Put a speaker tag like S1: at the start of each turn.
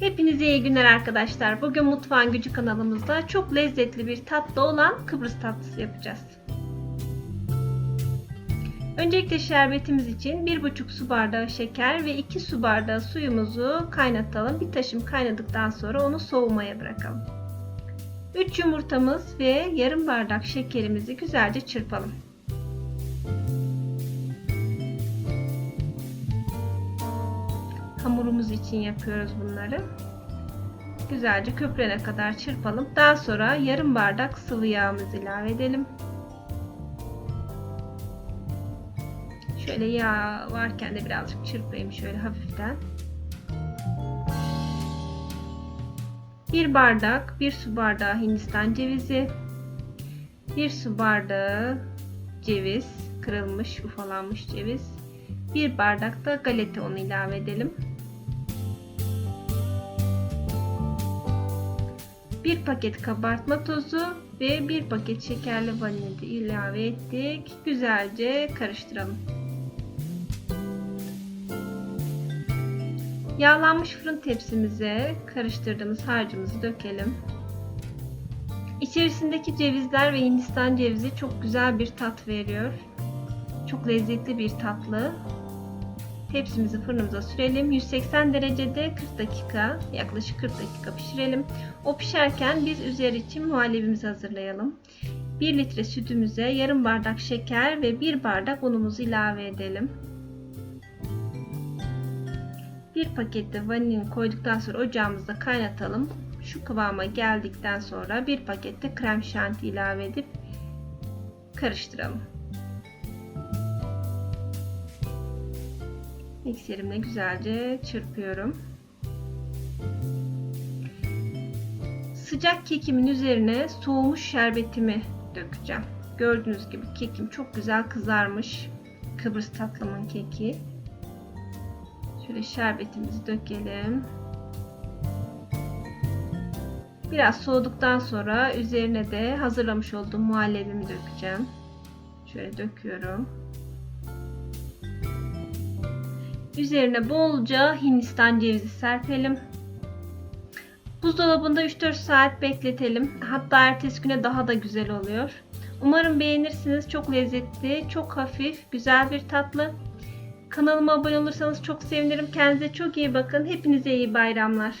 S1: Hepinize iyi günler arkadaşlar. Bugün Mutfağın Gücü kanalımızda çok lezzetli bir tatlı olan Kıbrıs tatlısı yapacağız. Öncelikle şerbetimiz için 1,5 su bardağı şeker ve 2 su bardağı suyumuzu kaynatalım. Bir taşım kaynadıktan sonra onu soğumaya bırakalım. 3 yumurtamız ve yarım bardak şekerimizi güzelce çırpalım. Hamurumuz için yapıyoruz bunları. Güzelce köpürene kadar çırpalım. Daha sonra yarım bardak sıvı yağımızı ilave edelim. Şöyle yağ varken de birazcık çırpayım şöyle hafiften. Bir bardak, bir su bardağı Hindistan cevizi, bir su bardağı ceviz, kırılmış, ufalanmış ceviz, bir bardak da galeta unu ilave edelim. Bir paket kabartma tozu ve bir paket şekerli vanilya ilave ettik. Güzelce karıştıralım. Yağlanmış fırın tepsimize karıştırdığımız harcımızı dökelim. İçerisindeki cevizler ve hindistan cevizi çok güzel bir tat veriyor. Çok lezzetli bir tatlı. Tepsimizi fırınımıza sürelim. 180 derecede 40 dakika, yaklaşık 40 dakika pişirelim. O pişerken biz üzeri için muhallebimizi hazırlayalım. 1 litre sütümüze yarım bardak şeker ve 1 bardak unumuzu ilave edelim. Bir pakette vanilin koyduktan sonra ocağımızda kaynatalım. Şu kıvama geldikten sonra bir pakette krem şanti ilave edip karıştıralım. Mikserimle güzelce çırpıyorum. Sıcak kekimin üzerine soğumuş şerbetimi dökeceğim. Gördüğünüz gibi kekim çok güzel kızarmış. Kıbrıs tatlımın keki. Şöyle şerbetimizi dökelim. Biraz soğuduktan sonra üzerine de hazırlamış olduğum muhallebimi dökeceğim. Şöyle döküyorum. Üzerine bolca Hindistan cevizi serpelim. Buzdolabında 3-4 saat bekletelim. Hatta ertesi güne daha da güzel oluyor. Umarım beğenirsiniz. Çok lezzetli, çok hafif, güzel bir tatlı. Kanalıma abone olursanız çok sevinirim. Kendinize çok iyi bakın. Hepinize iyi bayramlar.